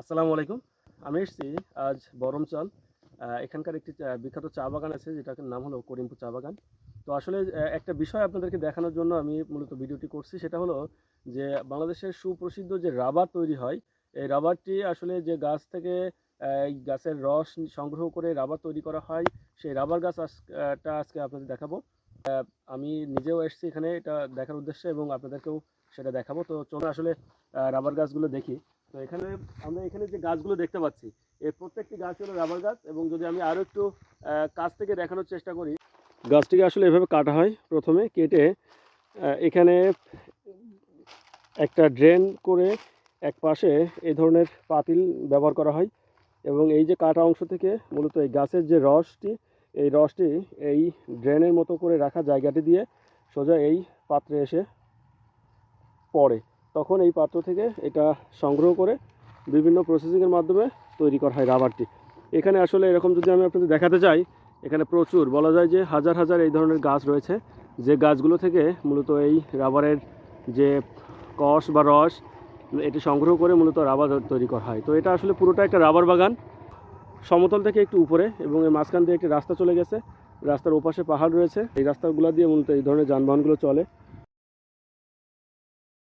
আসসালামু আলাইকুম। আমি এসেছি আজ বরমচাল। এখানকার একটি বিখ্যাত চা বাগান আছে, যেটার নাম হলো করিমপুর চা বাগান। তো আসলে একটা বিষয় আপনাদেরকে দেখানোর জন্য আমি মূলত ভিডিওটি করছি, সেটা হলো যে বাংলাদেশের সুপ্রসিদ্ধ যে রাবার তৈরি হয়, এই রাবারটি আসলে যে গাছ থেকে এই গাছের রস সংগ্রহ করে রাবার তৈরি করা হয়, সেই রাবার গাছ আজটা আজকে আপনাদের দেখাবো। আমি নিজেও এসেছি এখানে এটা দেখার উদ্দেশ্যে এবং আপনাদেরকেও সেটা দেখাবো। তো চলুন আসলে রাবার গাছগুলো দেখি। তো এখানে আমরা এখানে যে গাছগুলো দেখতে পাচ্ছি, এর প্রত্যেকটি গাছ হলো রাবার গাছ এবং যদি আমি আরও একটু কাছ থেকে দেখানোর চেষ্টা করি, গাছটিকে আসলে এভাবে কাটা হয় প্রথমে কেটে এখানে একটা ড্রেন করে এক পাশে এই ধরনের পাতিল ব্যবহার করা হয় এবং এই যে কাটা অংশ থেকে মূলত এই গাছের যে রসটি, এই রসটি এই ড্রেনের মতো করে রাখা জায়গাটি দিয়ে সোজা এই পাত্রে এসে পড়ে। তখন এই পাত্র থেকে এটা সংগ্রহ করে বিভিন্ন প্রসেসিংয়ের মাধ্যমে তৈরি করা হয় রাবারটি। এখানে আসলে এরকম যদি আমি আপনাদের দেখাতে চাই, এখানে প্রচুর বলা যায় যে হাজার হাজার এই ধরনের গাছ রয়েছে। যে গাছগুলো থেকে মূলত এই রাবারের যে কষ বা রস, এটি সংগ্রহ করে মূলত রাবার তৈরি করা হয়। তো এটা আসলে পুরোটা একটা রাবার বাগান। সমতল থেকে একটু উপরে এবং এই মাঝখান দিয়ে একটি রাস্তা চলে গেছে। রাস্তার ওপাশে পাহাড় রয়েছে। এই রাস্তাগুলো দিয়ে মূলত এই ধরনের যানবাহনগুলো চলে।